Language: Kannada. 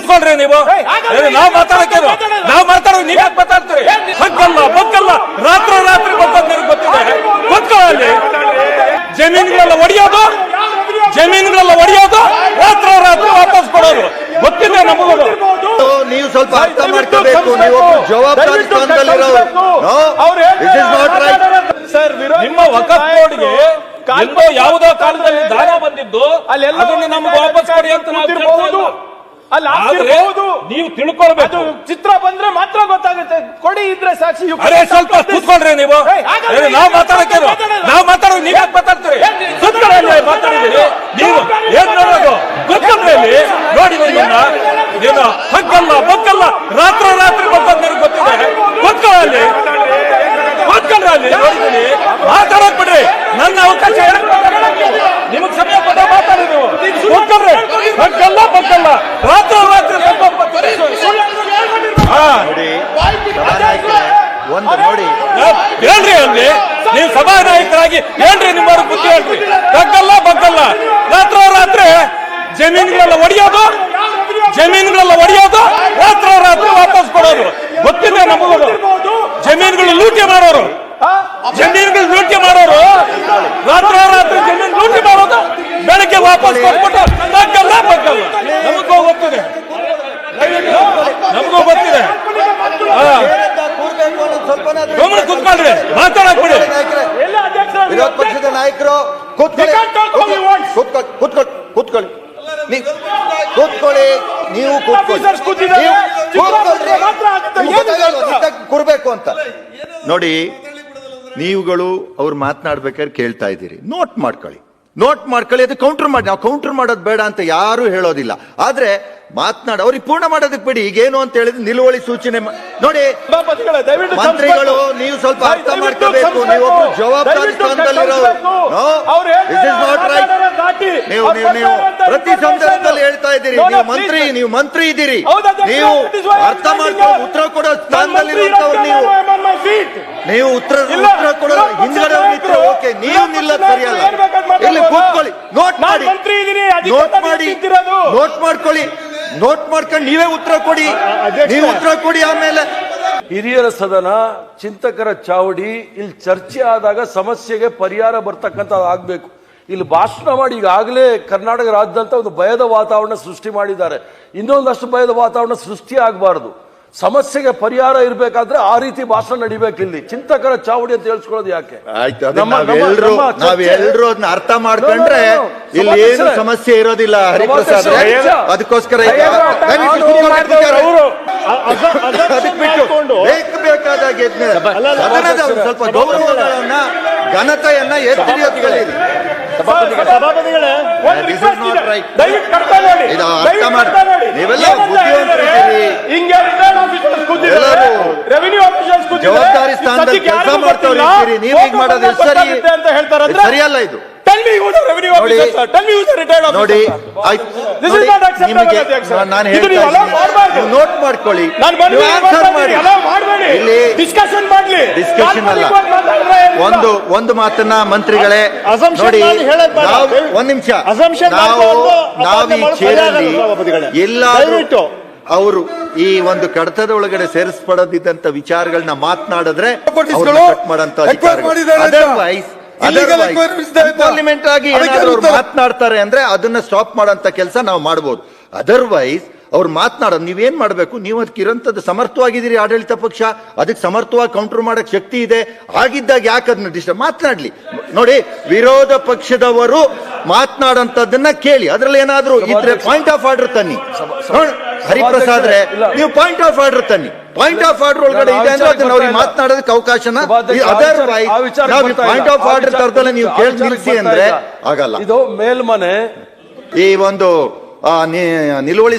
ಕೂತ್ಕೊಳ್ರಿ ನೀವು? ನಾವು ಮಾತಾಡಕ್ಕೆ ನಾವು ಮಾತಾಡೋ ಮಾತಾಡೋದು ನೀವ್ ಯಾಕೆ ಮಾತಾಡ್ತೀರಿ? ಹಕ್ಕಲ್ಲ ಬಕ್ಕಲ್ಲ. ರಾತ್ರಿ ರಾತ್ರಿ ನಿಮ್ಗೆ ಗೊತ್ತಿದೆ. ಕೂತ್ಕೊಳ್ಳಿ ಜಮೀನುಗಳೆಲ್ಲ ಒಡೆಯೋದು? ಜಮೀನುಗಳೆಲ್ಲ ಒಡೆಯೋದು? ರಾತ್ರಿ ರಾತ್ರಿ ವಾಪಸ್ ಕೊಡೋದು. ಗೊತ್ತಿದೆ ನಮಗೂ. ನೀವು ಸ್ವಲ್ಪ ಅರ್ಥ ಮಾಡ್ಕೋಬೇಕು. ನೀವು ಜವಾಬ್ದಾರಿ ಸ್ಥಾನದಲ್ಲಿರೋರು. This is not right sir ನಿಮ್ಮ ವಕಫ್ ಬೋರ್ಡ್ಗೆ ಯಾವುದೋ ಕಾಲದಲ್ಲಿ ದಾನ ಬಂದಿದ್ದು ಅಲ್ಲೆಲ್ಲ ನಮ್ಗೆ ವಾಪಸ್ ಕೊಡಿ ಅಂತ ನಾವು. ಅಲ್ಲಿ ಆಗ್ತಿರ್ಬಹುದು ನೀವು ತಿಳ್ಕೊಳ್ಬೇಕು. ಚಿತ್ರ ಬಂದ್ರೆ ಮಾತ್ರ ಗೊತ್ತಾಗುತ್ತೆ. ಕೊಡಿ ಇದ್ರೆ ಸಾಕ್ಷಿ ಅರೆ ಸ್ವಲ್ಪ ಕೂತ್ಕೊಳ್ರಿ ನೀವು. ನಾವು ಮಾತಾಡಕ್ಕೆ ಮಾತಾಡೋದು. ನಾವ್ ಮಾತಾಡೋದು ನೀವ್ ಯಾಕೆ ಮಾತಾಡ್ತೀರಿ? ಕೂತ್ಕೊಳ್ಳಿ ಮಾತಾಡಿದೀರಿ ನೀವು ಏನ್ ನೋಡೋದು? ಗೊತ್ತಲ್ರಿ ಇಲ್ಲಿ ನೋಡಿ ನಿಮ್ಮನ್ನ ಏನು ಹಕ್ಕಲ್ಲ ಬಕ್ಕಲ್ಲ ರಾತ್ರಿ ರಾತ್ರಿ ಬಂದ್ರೆ ನಿಮ್ಗೆ ಗೊತ್ತಿದೆ. ಕೂತ್ಕೊಳ್ಳಿ ಕೂತ್ಕೊಂಡ್ರಿ ಅಲ್ಲಿ? ನೋಡಿದೀನಿ ಮಾತಾಡಕ್ ಬಿಡ್ರಿ. ನನ್ನ ಅವಕಾಶ. ನಿಮಗ್ ಸಮಯ ಕೊಟ್ಟ ಮಾತಾಡಿ ನೀವು. ಕೂತ್ಕೊಳ್ರಿ ಹಕ್ಕಲ್ಲ ಬಕ್ಕಲ್ಲ ರಾತ್ರಿ ರಾತ್ರಿ ಬಂದದ್ ಹಾ. ನೋಡಿ ಒಂದು ನೋಡಿ. ಹೇಳ್ರಿ ಅಲ್ಲಿ ನೀವು ಸಭಾ ನಾಯಕರಾಗಿ ಹೇಳ್ರಿ ನಿಮ್ಮ ಬುದ್ಧಿ ಹೇಳ್ರಿ. ಬಗ್ಗಲ್ಲ ಬಗ್ಗಲ್ಲ. ರಾತ್ರೋ ರಾತ್ರಿ ಜಮೀನುಗಳೆಲ್ಲ ಒಡೆಯೋದು ಜಮೀನುಗಳೆಲ್ಲ ಒಡೆಯೋದು ರಾತ್ರೋ ರಾತ್ರಿ ವಾಪಸ್ ಕೊಡೋದು. ಗೊತ್ತಿದೆ ನಮಗೂ ಜಮೀನುಗಳು ಲೂಟಿ ಮಾಡೋರು. ಜಮೀನುಗಳು ಲೂಟಿ ಮಾಡೋರು ರಾತ್ರೋ ರಾತ್ರಿ ಜಮೀನು ಲೂಟಿ ಮಾಡೋದು ಬೆಳಗ್ಗೆ ವಾಪಸ್ ಕೊಟ್ಬಿಟ್ಟು ಬಗ್ಗಲ್ಲ ಬಗ್ಗಲ್ಲ ನಮಗೂ ಗೊತ್ತಿದೆ ನಮಗೂ ಗೊತ್ತಿದೆ ಹಾ ಕೂರ್ಬೇಕು ಅನ್ನೋದು ಸ್ವಲ್ಪನಾದ್ರೂ ಗಮನ ಕುತ್ಕೊಳ್ರಿ ಮಾತಾಡಕ್ ಬಿಡಿ ನಾಯಕರೇ, ಎಲ್ಲ ಅಧ್ಯಕ್ಷರ ವಿರೋಧ ಪಕ್ಷದ ನಾಯಕರು ಕೂತ್ಕೊಳ್ಳಿ. ಕೂತ್ಕೊಳ್ಳಿ ಕೂತ್ಕೊಳ್ಳಿ ಕೂತ್ಕೊಳ್ಳಿ ನೀವು ಕೂತ್ಕೊಳ್ಳಿ ಕೂರ್ಬೇಕು ಅಂತ. ನೋಡಿ ನೀವುಗಳು ಅವ್ರು ಮಾತನಾಡ್ಬೇಕಾದ್ರೆ ಕೇಳ್ತಾ ಇದ್ದೀರಿ. ನೋಟ್ ಮಾಡ್ಕೊಳ್ಳಿ. ನೋಟ್ ಮಾಡ್ಕೊಳ್ಳಿ ಅದು ಕೌಂಟರ್ ಮಾಡಿ. ನಾವು ಕೌಂಟರ್ ಮಾಡೋದು ಬೇಡ ಅಂತ ಯಾರು ಹೇಳೋದಿಲ್ಲ. ಆದ್ರೆ ಮಾತನಾಡ ಅವ್ರಿಗೆ ಪೂರ್ಣ ಮಾಡೋದಕ್ಕೆ ಬಿಡಿ. ಈಗೇನು ಅಂತ ಹೇಳಿದ್ರೆ ನಿಲುವಳಿ ಸೂಚನೆ ನೋಡಿ ಮಂತ್ರಿಗಳು ನೀವು ಸ್ವಲ್ಪ ಅರ್ಥ ಮಾಡ್ಕೋಬೇಕು. ನೀವು ಜವಾಬ್ದಾರಿ. ನೀವು ನೀವು ನೀವು ಪ್ರತಿ. ಸಂದರ್ಭದಲ್ಲಿ ಹೇಳ್ತಾ ಇದ್ದೀರಿ. ನೀವು ಮಂತ್ರಿ ನೀವು ಮಂತ್ರಿ ಇದ್ದೀರಿ. ನೀವು ಅರ್ಥ ಮಾಡ್ಕೊಂಡು. ಉತ್ತರ ಕೊಡೋ ಸ್ಥಾನದಲ್ಲಿರುವಂತವ್ರು ನೀವು. ನೀವು ಉತ್ತರ ಉತ್ತರ ಕೊಡೋ ಹಿಂದ್ಗಡೆ ಓಕೆ ನೀವು ನಿಲ್ಲ ನಿಲ್ಲೋದು ಸರಿಯಲ್ಲ. ಇಲ್ಲಿ ಕೂತ್ಕೊಳ್ಳಿ ನೋಟ್ ಮಾಡಿ. ನೋಟ್ ಮಾಡಿ. ನೋಟ್ ಮಾಡ್ಕೊಳ್ಳಿ. ನೋಟ್ ಮಾಡ್ಕೊಂಡು ನೀವೇ ಉತ್ತರ ಕೊಡಿ. ನೀವು ಉತ್ತರ ಕೊಡಿ ಆಮೇಲೆ. ಹಿರಿಯರ ಸದನ ಚಿಂತಕರ ಚಾವಡಿ ಇಲ್ಲಿ ಚರ್ಚೆ ಆದಾಗ ಸಮಸ್ಯೆಗೆ ಪರಿಹಾರ ಬರ್ತಕ್ಕಂಥ ಆಗ್ಬೇಕು. ಇಲ್ಲಿ ಭಾಷಣ ಮಾಡಿ ಈಗಾಗಲೇ ಕರ್ನಾಟಕ ರಾಜ್ಯದಂತ ಒಂದು ಭಯದ ವಾತಾವರಣ ಸೃಷ್ಟಿ ಮಾಡಿದ್ದಾರೆ. ಇನ್ನೊಂದಷ್ಟು ಭಯದ ವಾತಾವರಣ ಸೃಷ್ಟಿ ಆಗಬಾರದು. ಸಮಸ್ಯೆಗೆ ಪರಿಹಾರ ಇರಬೇಕಾದ್ರೆ ಆ ರೀತಿ ಭಾಷಣ ನಡಿಬೇಕು ಇಲ್ಲಿ. ಚಿಂತಕರ ಚಾವಡಿ ಅಂತ ಹೇಳ್ಸ್ಕೊಳ್ಳೋದು ಯಾಕೆ? ಆಯ್ತು ನಾವೆಲ್ಲರೂ ಅದನ್ನ ಅರ್ಥ ಮಾಡ್ಕೊಂಡ್ರೆ. ಇಲ್ಲಿ ಏನು ಸಮಸ್ಯೆ ಇರೋದಿಲ್ಲ ಹರಿಪ್ರಸಾದ್ ಅದಕ್ಕೋಸ್ಕರ ಬೇಕಾದಾಗ ಸ್ವಲ್ಪ ಗೌರವಗಳನ್ನ ಘನತೆಯನ್ನ ಎತ್ತಿ ಎತ್ಕೊಳ್ಳಿರಿ ಸಭಾಪತಿಗಳೇ ಒಂದು This is request not ಇದೆ. right. ದಯವಿಟ್ಟು ಕರ್ತಾ ನೋಡಿ ಇದು ಅರ್ಥ ದಯವಿಟ್ಟು ಮಾಡಿ. ಕರ್ತಾ ನೋಡಿ. ನೀವೆಲ್ಲ ಏನಂತ ಬುದ್ಧಿವಂತರಿದ್ದೀರಿ. ಹೇಳಿದ್ರೆ, ಹಿಂಗೆ ರಿಟೈರ್ಡ್ ಆಫೀಸರ್ಸ್ ಕೂತಿದ್ದಾರೆ ಎಲ್ಲರೂ ರೆವಿನ್ಯೂ ಆಫೀಸರ್ಸ್ ಕೂತಿದ್ದಾರೆ ಜವಾಬ್ದಾರಿ ಇದು ಸ್ಥಾನದಲ್ಲಿ ಸದ್ಯಕ್ಕೆ ಕೆಲಸ ಯಾರಿಗೂ ಮಾಡ್ತವ್ರು ಗೊತ್ತಿಲ್ಲ. ನೀವು ಹೀಗೆ ಮಾಡೋದು ಸರಿ ಅಂತ ಹೇಳ್ತಾರೆ ಅಂದ್ರೆ ಸರಿಯಲ್ಲ ಇದು. ನೋಡಿ. ಅಧ್ಯಕ್ಷ. ನಾನು ನೀವು. ನೋಟ್ ಮಾಡ್ಕೊಳ್ಳಿ. ನಾನು ಬಂದು ನೀವು ಆನ್ಸರ್ ಮಾಡಿ. ಅಲೋ ಮಾಡಬೇಡಿ. ಇಲ್ಲಿ ಡಿಸ್ಕಷನ್ ಮಾಡ್ಲಿ. ಡಿಸ್ಕಷನ್ ಅಲ್ಲ. ಒಂದು ಒಂದು ಮಾತನ್ನ ಮಂತ್ರಿಗಳೇ ನೋಡಿ. ಒಂದ್ ನಿಮಿಷ. ನಾವು ನಾವು ಈ ಮಾತಾಡೋದು ಚೇರಲ್ಲಿ ಎಲ್ಲಾದ್ರೂ ಅವರು ಈ ಒಂದು ಕಡತದ ಒಳಗಡೆ ಸೇರಿಸ್ಪಡದಿದ್ದಂತ ವಿಚಾರಗಳನ್ನ ಮಾತನಾಡಿದ್ರೆ. ಪಾರ್ಲಿಮೆಂಟ್ ಆಗಿ ಮಾತನಾಡ್ತಾರೆ ಅಂದ್ರೆ ಅದನ್ನ ಸ್ಟಾಪ್ ಮಾಡೋಂತ ಕೆಲಸ ನಾವು ಮಾಡಬಹುದು ಅದರ್ವೈಸ್ ಅವ್ರು ಮಾತನಾಡೋದು ನೀವೇನ್ ಮಾಡಬೇಕು? ನೀವು ಅದಕ್ಕೆ ಇರೋಂಥದ್ದು ಸಮರ್ಥವಾಗಿದ್ದೀರಿ ಆಡಳಿತ ಪಕ್ಷ. ಅದಕ್ಕೆ ಸಮರ್ಥವಾಗಿ ಕೌಂಟರ್ ಮಾಡಕ್ ಶಕ್ತಿ ಇದೆ. ಆಗಿದ್ದಾಗ ಯಾಕೆ ಅದನ್ನ ಡಿಸ್ಟರ್ಬ್ ಮಾತನಾಡ್ಲಿ. ನೋಡಿ ವಿರೋಧ ಪಕ್ಷದವರು ಮಾತನಾಡೋಂಥದ್ದನ್ನ ಕೇಳಿ. ಅದ್ರಲ್ಲಿ ಏನಾದ್ರೂ ಇದ್ರೆ ಪಾಯಿಂಟ್ ಆಫ್ ಆರ್ಡರ್ ತನ್ನಿ. ನೋಡ್, ಹರಿಪ್ರಸಾದ್ ರೇ ನೀವು ಪಾಯಿಂಟ್ ಆಫ್ ಆರ್ಡರ್ ತನ್ನಿ. ಪಾಯಿಂಟ್ ಆಫ್ ಆರ್ಡರ್ ಒಳಗಡೆ ಇದೆ ಅಂದ್ರೆ ಅದನ್ನ ಅವ್ರಿಗೆ ಮಾತನಾಡೋದಕ್ಕೆ ಅವಕಾಶನ ನಾವು ಪಾಯಿಂಟ್ ಆಫ್ ಆರ್ಡರ್ ತರದಲ್ಲ ನೀವು ಕೇಳಿ ನಿಲ್ಲಿಸಿ ಅಂದ್ರೆ ಆಗಲ್ಲ. ಇದು ಮೇಲ್ಮನೆ ಈ ಒಂದು ನಿಲುವಳಿ